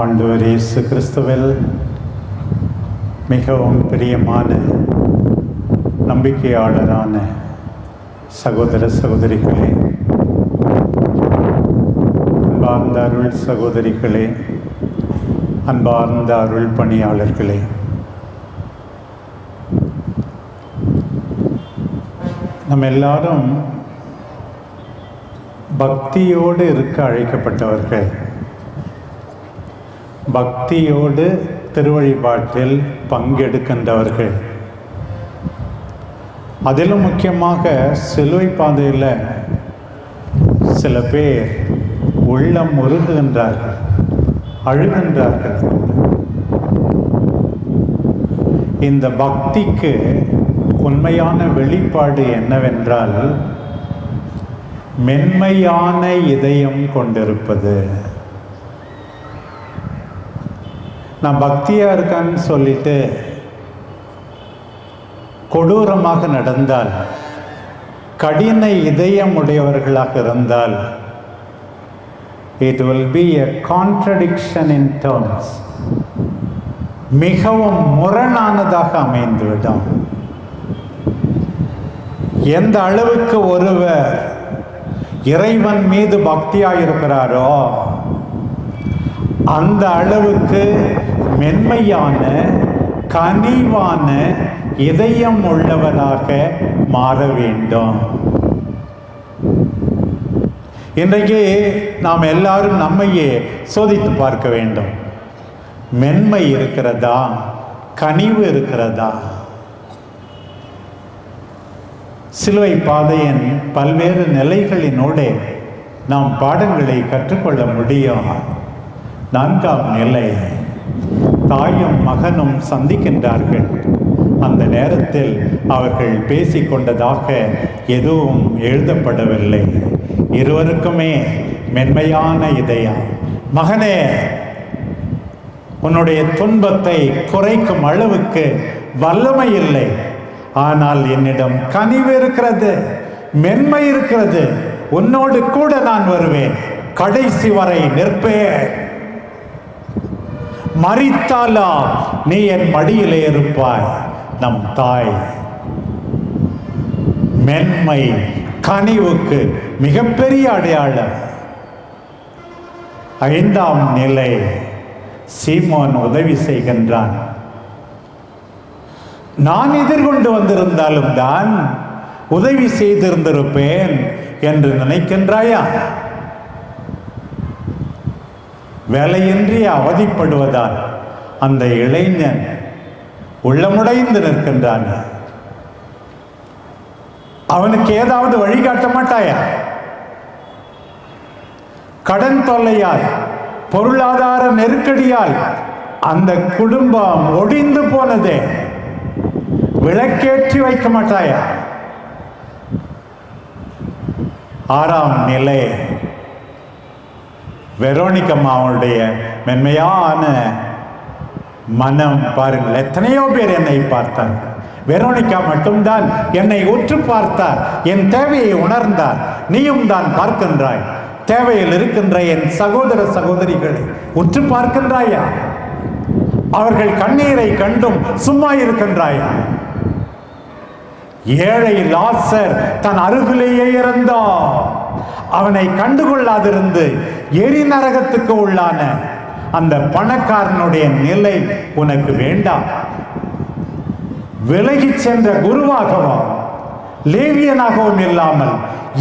ஆண்டவர் இயேசு கிறிஸ்துவில் மிகவும் பிரியமான நம்பிக்கையாளரான சகோதர சகோதரிகளே அன்பார்ந்த அருள் சகோதரிகளே அன்பார்ந்த அருள் பணியாளர்களே. நம்ம எல்லாரும் பக்தியோடு இருக்க அழைக்கப்பட்டவர்கள். பக்தியோடு திருவழிபாட்டில் பங்கெடுக்கின்றவர்கள். அதிலும் முக்கியமாக சிலுவை பாதையில் சில பேர் உள்ளம் உருகுகின்றார்கள் அழுகின்றார்கள். இந்த பக்திக்கு உண்மையான வெளிப்பாடு என்னவென்றால் மென்மையான இதயம் கொண்டிருப்பது. நான் பக்தியாக இருக்கான்னு சொல்லிட்டு கொடூரமாக நடந்தால் கடின இதயம் உடையவர்களாக இருந்தால் it will be a contradiction in terms மிகவும் முரணானதாக அமைந்துவிடும். எந்த அளவுக்கு ஒருவர் இறைவன் மீது பக்தியாக இருக்கிறாரோ அந்த அளவுக்கு மென்மையான கனிவான இதயம் உள்ளவராக மாற வேண்டும். இன்றைக்கு நாம் எல்லாரும் நம்மையே சோதித்து பார்க்க வேண்டும். மென்மை இருக்கிறதா? கனிவு இருக்கிறதா? சிலுவை பாதையின் பல்வேறு நிலைகளினோடு நாம் பாடங்களை கற்றுக்கொள்ள முடியும். நான்காம் நிலை. தாயும் மகனும் சந்திக்கின்றார்கள். அந்த நேரத்தில் அவர்கள் பேசிக்கொண்டதாக எதுவும் எழுதப்படவில்லை. இருவருக்குமே மென்மையான இதயம். மகனே உன்னுடைய துன்பத்தை குறைக்கும் அளவுக்கு வல்லமை இல்லை. ஆனால் என்னிடம் கனிவு இருக்கிறது மென்மை இருக்கிறது. உன்னோடு கூட நான் வருவேன். கடைசி வரை நிற்பேன். மறித்தாலா நீ என் மடியிலே இருப்பாய் நம் தாய். மென்மை கனிவுக்கு மிகப்பெரிய அடையாளம். ஐந்தாம் நிலை சீமான் உதவி செய்கின்றான். நான் எதிர்கொண்டு வந்திருந்தாலும் தான் உதவி செய்திருந்திருப்பேன் என்று நினைக்கின்றாயா? வேலையின்றி அவதிப்படுவதால் அந்த இளைஞன் உள்ளமுடைந்து நிற்கின்றான். அவனுக்கு ஏதாவது வழிகாட்ட மாட்டாயா? கடன் தொல்லையால் பொருளாதார நெருக்கடியால் அந்த குடும்பம் ஒடிந்து போனதே. விளக்கேற்றி வைக்க மாட்டாயா? ஆறாம் நிலை. வெரோனிக்கம்மாவுடைய மென்மையான மனம் பாருங்கள். எத்தனையோ பேர் என்னை பார்த்தார். வெரோனிக்கா மட்டும்தான் என்னை உற்று பார்த்தார். என் தேவையை உணர்ந்தார். நீயும் தான் பார்க்கின்றாய். தேவையில் இருக்கின்ற என் சகோதர சகோதரிகளை உற்று பார்க்கின்றாயா? அவர்கள் கண்ணீரை கண்டும் சும்மா இருக்கின்றாயா? ஏழை லாசர் தன் அருகிலேயே இருந்தான். அவனை கண்டுகொள்ளாதிருந்து எரிநரகத்துக்கு உள்ளான அந்த பணக்காரனுடைய நிலை உனக்கு வேண்டாம். விலகி சென்ற குருவாகவும் லேவியனாகவும் இல்லாமல்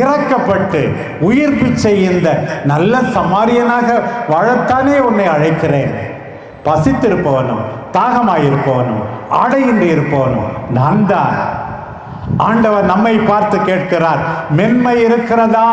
இறக்கப்பட்டு உயிர் பிச்சை இந்த நல்ல சமாரியனாக வாழத்தானே உன்னை அழைக்கிறேன். பசித்திருப்பவனும் தாகமாயிருப்பவனும் ஆடையின்றி இருப்பவனும் நான் தான் ஆண்டவர் நம்மை பார்த்து கேட்கிறார் மென்மை இருக்கிறதா?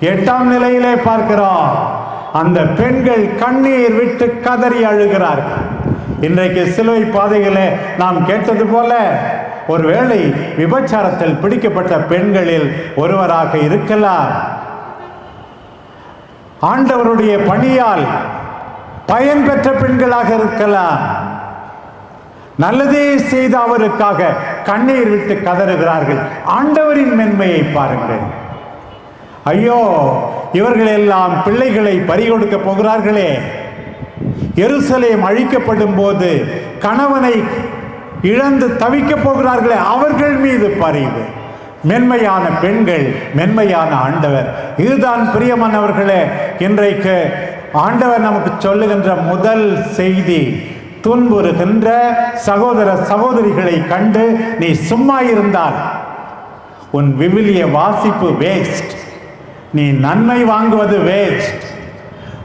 எட்டாம் நிலையிலே பார்க்கிறோம் அந்த பெண்கள் கண்ணீர் விட்டு கதறி அழுகிறார்கள். இன்றைக்கு சிலுவை பாதைகளே நாம் கேட்டது போல ஒருவேளை விபச்சாரத்தில் பிடிக்கப்பட்ட பெண்களில் ஒருவராக இருக்கலாம். ஆண்டவருடைய பணியால் பயன் பெற்ற பெண்களாக இருக்கலாம். நல்லதே செய்த அவருக்காக கண்ணீர் விட்டு கதறுகிறார்கள். ஆண்டவரின் மென்மையை பாருங்கள். ஐயோ இவர்கள் எல்லாம் பிள்ளைகளை பறிகொடுக்க போகிறார்களே. எருசலேம் அழிக்கப்படும் போது கணவனை இழந்து தவிக்கப் போகிறார்களே அவர்கள் மீது பறிவு மென்மையான பெண்கள் மென்மையான ஆண்டவர். இதுதான் பிரியமானவர்களே இன்றைக்கு ஆண்டவர் நமக்கு சொல்லுகின்ற முதல் செய்தி. துன்புறுகின்ற சகோதர சகோதரிகளை கண்டு நீ சும்மா இருந்தால் உன் விவிலிய வாசிப்பு வேஸ்ட் நீ நன்மை வாங்குவது வேஸ்ட்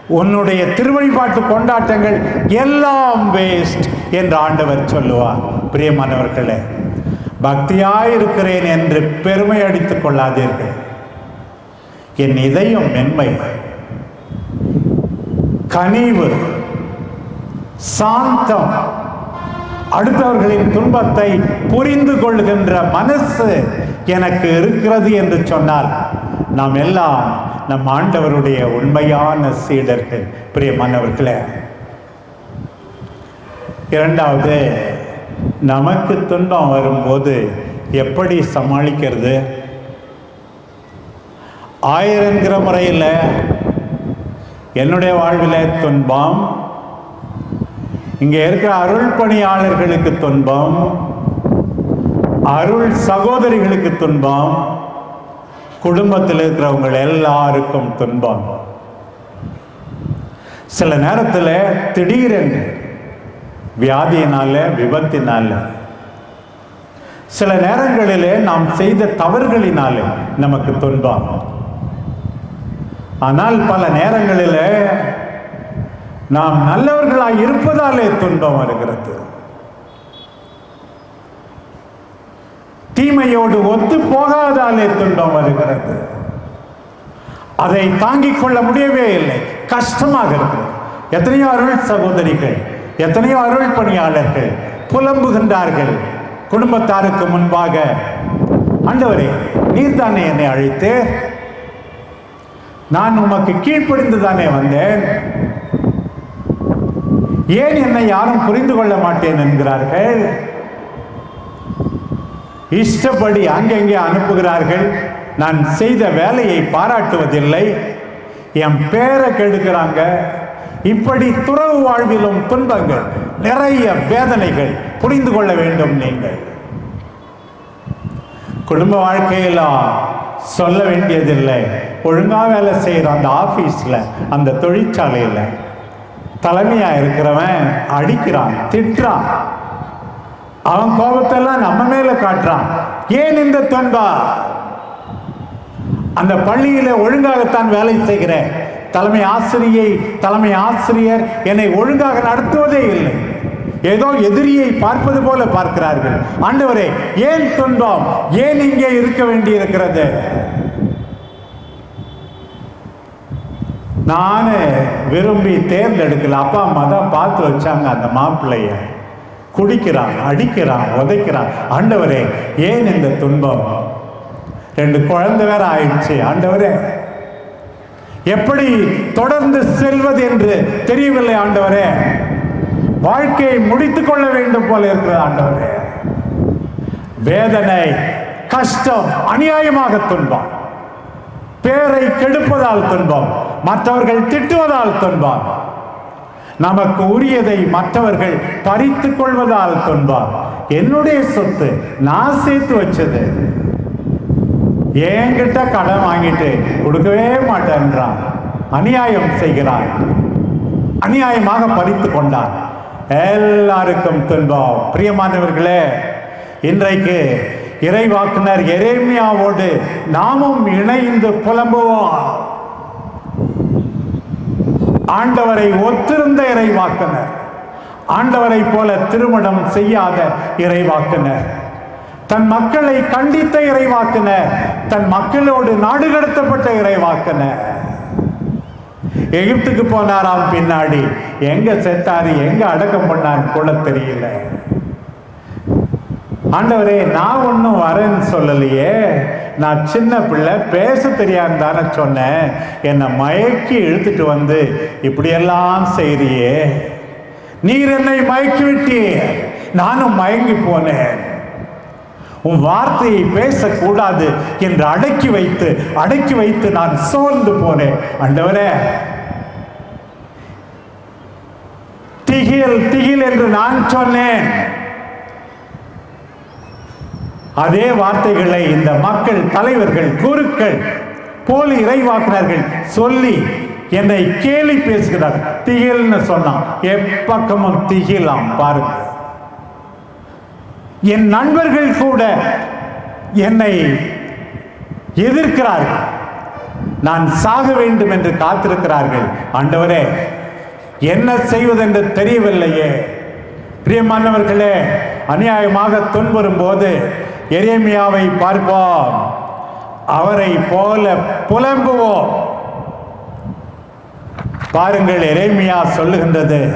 உன்னுடைய திருவழிபாட்டு கொண்டாட்டங்கள் எல்லாம் வேஸ்ட் என்று ஆண்டவர் சொல்லுவார். பிரியமானவர்களே பக்தியாயிருக்கிறேன் என்று பெருமை அடித்துக் கொள்ளாதீர்கள். என் இதயம் மென்மை கனிவு சாந்தம் அடுத்தவர்களின் துன்பத்தை புரிந்து கொள்கின்ற மனசு எனக்கு இருக்கிறது என்று சொன்னால் நாம் எல்லாம் நம் ஆண்டவருடைய உண்மையான சீடர்கள். பிரியமானவர்களே இரண்டாவது நமக்கு துன்பம் வரும்போது எப்படி சமாளிக்கிறது? ஆயிரங்கிற முறையில் என்னுடைய வாழ்வில் துன்பம் இங்கே இருக்கிற அருள் பணியாளர்களுக்கு துன்பம் அருள் சகோதரிகளுக்கு துன்பம் குடும்பத்தில் இருக்கிறவங்க எல்லாருக்கும் துன்பம். சில நேரத்தில் திடீரென்று வியாதியினால விபத்தினால சில நேரங்களிலே நாம் செய்த தவறுகளினாலே நமக்கு துன்பம். ஆனால் பல நேரங்களில் நாம் நல்லவர்களாக இருப்பதாலே துன்பம் வருகிறது. தீமையோடு ஒத்து போகாதாலே துன்பம் வருகிறது. அதை தாங்கிக் கொள்ள முடியவே இல்லை. கஷ்டமாக இருக்கிறது. எத்தனையோ அருள் சகோதரிகள் எத்தனையோ அருள் பணியாளர்கள் புலம்புகின்றார்கள். குடும்பத்தாருக்கு முன்பாக ஆண்டவரே நீர்தானே என்னை அழைத்து? நான் உமக்கு கீழ்ப்படிந்து தானே வந்தேன்? ஏன் என்னை யாரும் புரிந்து கொள்ள மாட்டேன் என்கிறார்கள். இஷ்டப்படி அங்கெங்கே அனுப்புகிறார்கள். நான் செய்த வேலையை பாராட்டுவதில்லை. என் பேரை கெடுக்கிறாங்க. இப்படி துறவு வாழ்விலும் துன்பங்கள் நிறைய வேதனைகள் புரிந்து கொள்ள வேண்டும் நீங்கள். குடும்ப வாழ்க்கையில சொல்ல வேண்டியதில்லை. ஒழுங்கா வேலை செய்கிற அந்த ஆபீஸ்ல அந்த தொழிற்சாலையில. தலைமையா இருக்கிறவன் அடிக்கிறான் திட்டுறான். அவன் கோபத்தெல்லாம் நம்ம மேல காட்டுறான். ஏன் இந்த தொன்பா அந்த பள்ளியில ஒழுங்காகத்தான் வேலை செய்கிறேன். தலைமை ஆசிரியை தலைமை ஆசிரியர் என்னை ஒழுங்காக நடத்துவதே இல்லை. ஏதோ எதிரியை பார்ப்பது போல பார்க்கிறார்கள். ஆண்டவரே ஏன் துன்பம் ஏன் இங்கே இருக்க வேண்டி இருக்கிறது நானு விரும்பி தேர்ந்தெடுக்கல. அப்பா அம்மா தான் பார்த்து வச்சாங்க அந்த மாப்பிள்ளைய. குடிக்கிறான் அடிக்கிறான் உதைக்கிறான். ஆண்டவரே ஏன் இந்த துன்பம்? ரெண்டு குழந்தை வேற ஆயிடுச்சு ஆண்டவரே. எப்படி தொடர்ந்து செல்வது என்று தெரியவில்லை ஆண்டவரே. வாழ்க்கையை முடித்துக் கொள்ள வேண்டும் போல இருக்கிறது ஆண்டவரே. வேதனை கஷ்டம் அநியாயமாக துன்பம். பேரை கெடுப்பதால் துன்பம். மற்றவர்கள் திட்டுவதால் துன்பம். நமக்கு உரியதை மற்றவர்கள் பறித்து கொள்வதால் துன்பம். என்னுடைய சொத்து நான் சேர்த்து வச்சது. என்கிட்ட கடன் வாங்கிட்டு கொடுக்கவே மாட்டேன்றான். அநியாயம் செய்கிறான் அநியாயமாக பறித்து கொண்டான். எல்லாருக்கும் துன்பம். பிரியமானவர்களே இன்றைக்கு இறைவாக்குனர் எரேமியாவோடு நாமும் இணைந்து புலம்புவோம். ஆண்டவரை ஒத்திருந்த இறைவாக்குனர். ஆண்டவரை போல திருமணம் செய்யாத இறைவாக்குனர். தன் மக்களை கண்டித்த இறைவாக்குனர். தன் மக்களோடு நாடு கடத்தப்பட்ட இறைவாக்குனர். எகிப்துக்கு போனாராம் பின்னாடி எங்க செத்தாரு எங்க அடக்கம் பண்ணான்னு கூட தெரியல. ஆண்டவரே நான் ஒன்றும் வரேன்னு சொல்லலையே. நான் சின்ன பிள்ளை பேச தெரியாது தானே சொன்னேன். என்னை மயக்கி இழுத்துட்டு வந்து இப்படியெல்லாம் செய்றியே. நீர் என்னை மயக்கி விட்டியே நானும் மயங்கி போனேன். உன் வார்த்தையை பேசக்கூடாது என்று அடக்கி வைத்து அடக்கி வைத்து நான் சோர்ந்து போனேன். ஆண்டவரே திகில் திகில் என்று நான் சொன்னேன். அதே வார்த்தைகளை இந்த மக்கள் தலைவர்கள் குருக்கள் போலி இறைவாக்கினர்கள் சொல்லி என்னை கேலி பேசுகிறார். திகில்னு சொன்னான். எப்பக்கமும் திகிலாம் பாருங்க. என் நண்பர்கள் கூட என்னை எதிர்க்கிறார்கள். நான் சாக வேண்டும் என்று காத்திருக்கிறார்கள். ஆண்டவரே என்ன செய்வதென்று தெரியவில்லையே. பிரியமானவர்களே அநியாயமாக துன்புறும் போது எரேமியாவை பார்ப்போம். அவரை போல புலம்புவோம். பாருங்கள் எரேமியா சொல்லுகின்றது.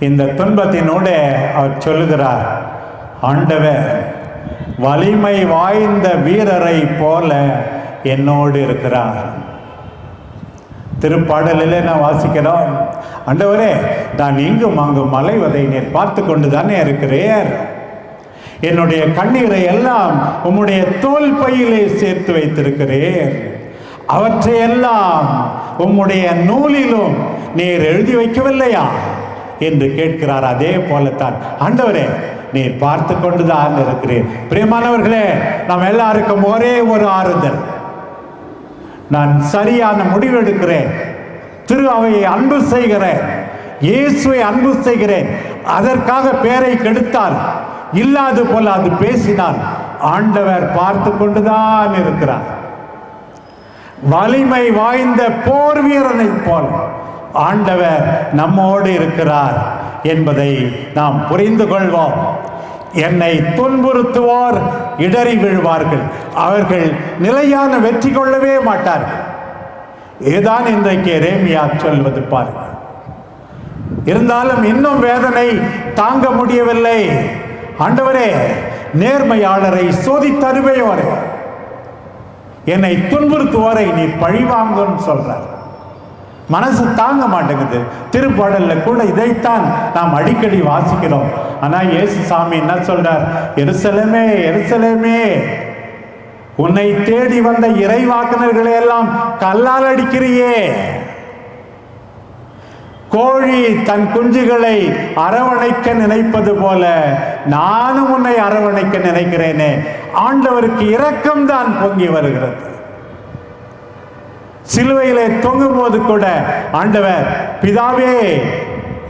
இந்த துன்பத்தினோட அவர் சொல்லுகிறார் ஆண்டவர் வலிமை வாய்ந்த வீரரை போல என்னோடு இருக்கிறார். திருப்பாடலில் நான் வாசிக்கிறோம் அண்டவரே நான் இங்கும் அங்கு மலைவதை நீர் பார்த்து கொண்டு தானே இருக்கிறேன் என்னுடைய கண்ணீரை எல்லாம் உம்முடைய தோல் பையிலே சேர்த்து வைத்திருக்கிறேன் அவற்றையெல்லாம் உம்முடைய நூலிலும் நீர் எழுதி வைக்கவில்லையா? என்று கேட்கிறார் அதே போலத்தான். ஆண்டவரே நீர் பார்த்து கொண்டுதான் இருக்கிறேன் பிரியமானவர்களே நாம் எல்லாருக்கும் ஒரே ஒரு ஆறுதல். நான் சரியான முடிவு எடுக்கிறேன். திரு அவையை அன்பு செய்கிறேன். இயேசுவை அன்பு செய்கிறேன். அதற்காக பேரை கெடுத்தால் இல்லாது போல அது பேசினால் ஆண்டவர் பார்த்து கொண்டுதான் இருக்கிறார். வலிமை வாய்ந்த போர் வீரனைப் போல ஆண்டவர் நம்மோடு இருக்கிறார் என்பதை நாம் புரிந்து கொள்வோம். என்னை துன்புறுத்துவோர் இடறி விழுவார்கள். அவர்கள் நிலையான வெற்றி கொள்ளவே மாட்டார்கள். இதுதான் இன்றைக்கு ரேமியா சொல்வது பாருங்கள் இருந்தாலும் இன்னும் வேதனை தாங்க முடியவில்லை. ஆண்டவரே நேர்மையாளரை சோதித்தருமையோரே. என்னை துன்புறுத்துவோரை நீ பழிவாங்கன்னு சொல்றார். மனசு தாங்க மாட்டேங்குது. திருப்பாடல்ல கூட இதைத்தான் நாம் அடிக்கடி வாசிக்கிறோம். ஆனா இயேசு சாமி என்ன சொல்றார்? எருசலமே எருசலமே. உன்னை தேடி வந்த இறைவாக்குனர்களை எல்லாம் கல்லால் அடிக்கிறியே. கோழி தன் குஞ்சுகளை அரவணைக்க நினைப்பது போல நானும் உன்னை அரவணைக்க நினைக்கிறேனே. ஆண்டவருக்கு இரக்கம்தான் பொங்கி வருகிறது. சிலுவையிலே தொங்கும் போது கூட ஆண்டவர் பிதாவே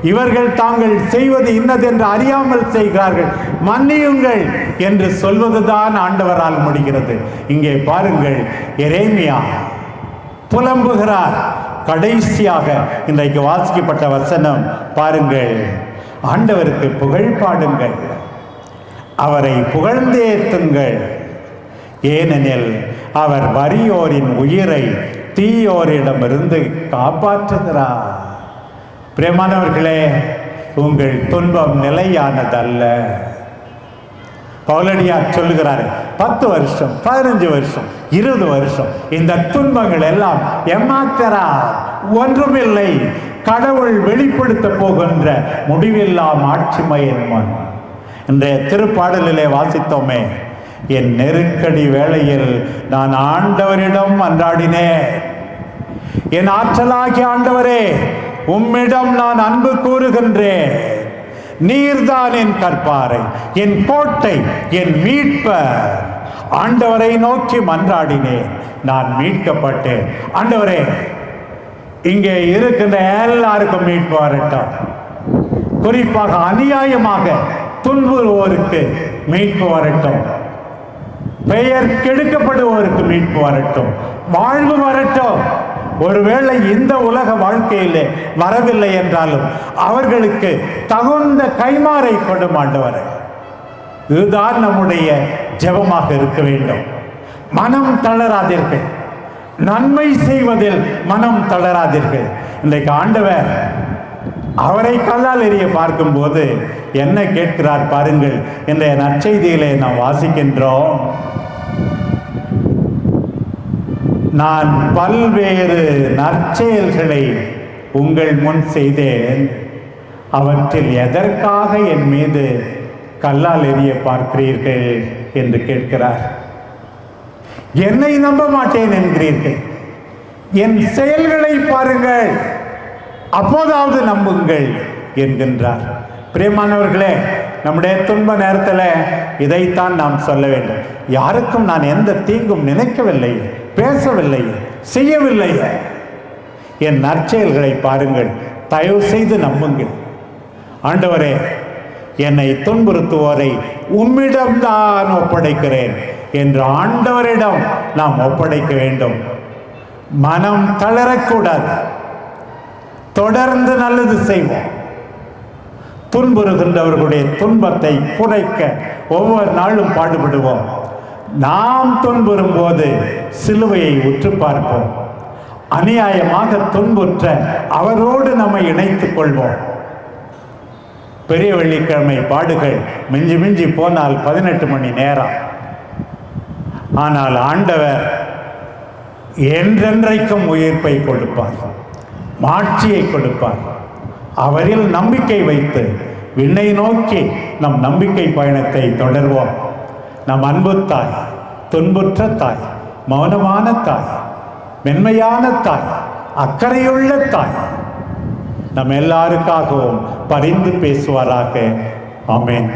இவர்கள் தாங்கள் செய்வது இன்னதென்று அறியாமல் செய்கிறார்கள். மன்னியுங்கள் என்று சொல்வதுதான் ஆண்டவரால் முடிகிறது. இங்கே பாருங்கள் எரேமியா புலம்புகிறார். கடைசியாக இன்றைக்கு வாசிக்கப்பட்ட வசனம் பாருங்கள் ஆண்டவருக்கு புகழ் பாடுங்கள். அவரை புகழ்ந்தேத்துங்கள் ஏனெனில் அவர் வறியோரின் உயிரை தீயோரிடமிருந்து காப்பாற்றுகிறார். பிரேமானவர்களே உங்கள் துன்பம் நிலையானதல்ல. பவுலடியார் சொல்லுகிறாரு பத்து வருஷம் பதினஞ்சு வருஷம் இருபது வருஷம் இந்த துன்பங்கள் எல்லாம் எம்மாத்தரா ஒன்றுமில்லை கடவுள் வெளிப்படுத்த போகின்ற முடிவில்லா ஆட்சிமையின் மண் இன்றைய திருப்பாடலிலே வாசித்தோமே என் நெருக்கடி வேளையில் நான் ஆண்டவரிடம் அன்றாடினேன். என் ஆற்றலாகி ஆண்டவரே உம்மிடம் நான் அன்பு கூறுகின்றேன். நீர்தான் என் கற்பாரை என் கோட்டை என் மீட்பர். ஆண்டவரை நோக்கி மன்றாடினேன். நான் மீட்கப்பட்டேன். ஆண்டவரே இங்கே இருக்கின்ற எல்லாருக்கும் மீட்பு வரட்டும். குறிப்பாக அநியாயமாக துன்புறுவோருக்கு மீட்பு வரட்டும். பெயர் கெடுக்கப்படுவோருக்கு மீட்பு வரட்டும். வாழ்வு வரட்டும். ஒருவேளை இந்த உலக வாழ்க்கையிலே வரவில்லை என்றாலும் அவர்களுக்கு தகுந்த கைமாறை கொண்டு ஆண்டவரே. இதுதான் நம்முடைய ஜெபமாக இருக்க வேண்டும். மனம் தளராதீர்கள். நன்மை செய்வதில் மனம் தளராதீர்கள். இன்றைக்கு ஆண்டவர் அவரை கல்லால் எரிய பார்க்கும்போது என்ன கேட்கிறார் பாருங்கள். இன்றைய நற்செய்தியிலே நாம் வாசிக்கின்றோம். நான் பல்வேறு நற்செயல்களை உங்கள் முன் செய்தேன். அவற்றில் எதற்காக என் மீது கல்லால் எரிய பார்க்கிறீர்கள்? என்று கேட்கிறார். என்னை நம்ப மாட்டேன் என்கிறீர்கள். என் செயல்களை பாருங்கள். அப்போதாவது நம்புங்கள் என்கின்றார். பிரியமானவர்களே நம்முடைய துன்ப நேரத்தில் இதைத்தான் நாம் சொல்ல வேண்டும். யாருக்கும் நான் எந்த தீங்கும் நினைக்கவில்லை பேசவில்லை செய்யவில்லை. என் நற்செயல்களை பாருங்கள் தயவு செய்து நம்புங்கள். ஆண்டவரே என்னை துன்புறுத்துவோரை உம்மிடம்தான் ஒப்படைக்கிறேன் என்று ஆண்டவரிடம் நாம் ஒப்படைக்க வேண்டும். மனம் தளரக்கூடாது. தொடர்ந்து நல்லது செய்வோம். துன்புறுகின்றவர்களுடைய துன்பத்தை குறைக்க ஒவ்வொரு நாளும் பாடுபடுவோம். நாம் துன்புறும் போது சிலுவையை உற்று பார்ப்போம். அநியாயமாக துன்புற்ற அவரோடு நம்மை இணைத்துக் கொள்வோம். பெரிய வெள்ளிக்கிழமை பாடுகள் மிஞ்சி மிஞ்சி போனால் பதினெட்டு மணி நேரம். ஆனால் ஆண்டவர் என்றென்றைக்கும் உயிர்ப்பை கொடுப்பார். மாட்சியை கொடுப்பார். அவரில் நம்பிக்கை வைத்து விண்ணை நோக்கி நம் நம்பிக்கை பயணத்தை தொடர்வோம். நம் அன்பு தாய் துன்புற்ற தாய் மௌனமான தாய் மென்மையான தாய் அக்கறையுள்ள தாய் நம் எல்லாருக்காகவும் பரிந்து பேசுவாராக. ஆமேன்.